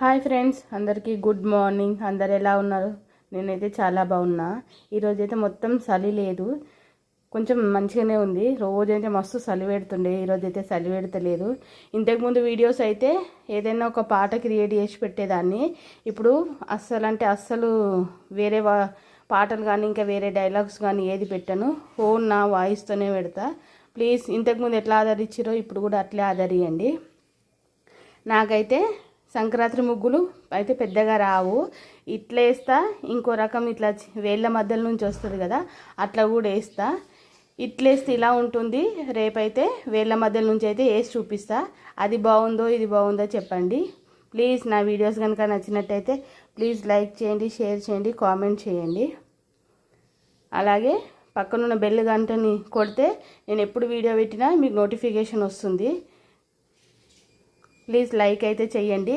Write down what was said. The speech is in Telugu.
హాయ్ ఫ్రెండ్స్ అందరికీ గుడ్ మార్నింగ్. అందరు ఎలా ఉన్నారు? నేనైతే చాలా బాగున్నా. ఈరోజైతే మొత్తం చలి లేదు. కొంచెం మంచిగానే ఉంది. రోజైతే మస్తు చలి పెడుతుండే. ఈరోజైతే చలి పెడతలేదు. ఇంతకుముందు వీడియోస్ అయితే ఏదైనా ఒక పాట క్రియేట్ చేసి పెట్టేదాన్ని. ఇప్పుడు అస్సలు అంటే అస్సలు వేరే వా పాటలు కానీ ఇంకా వేరే డైలాగ్స్ కానీ ఏది పెట్టాను. ఓన్ నా వాయిస్తోనే పెడతా. ప్లీజ్ ఇంతకుముందు ఎట్లా ఆదరించారో ఇప్పుడు కూడా అట్లే ఆదరియండి. నాకైతే సంక్రాంతి ముగ్గులు అయితే పెద్దగా రావు. ఇట్లా వేస్తా ఇంకో రకం ఇట్లా వేళ్ళ మధ్యలో నుంచి వస్తుంది కదా అట్లా కూడా వేస్తా. ఇట్లేస్తే ఇలా ఉంటుంది. రేపైతే వేళ్ళ మధ్యలో నుంచి అయితే వేసి చూపిస్తా. అది బాగుందో ఇది బాగుందో చెప్పండి. ప్లీజ్ నా వీడియోస్ కనుక నచ్చినట్టయితే ప్లీజ్ లైక్ చేయండి షేర్ చేయండి కామెంట్ చేయండి. అలాగే పక్కనున్న బెల్ గంటని కొడితే నేను ఎప్పుడు వీడియో పెట్టినా మీకు నోటిఫికేషన్ వస్తుంది. ప్లీజ్ లైక్ అయితే చేయండి.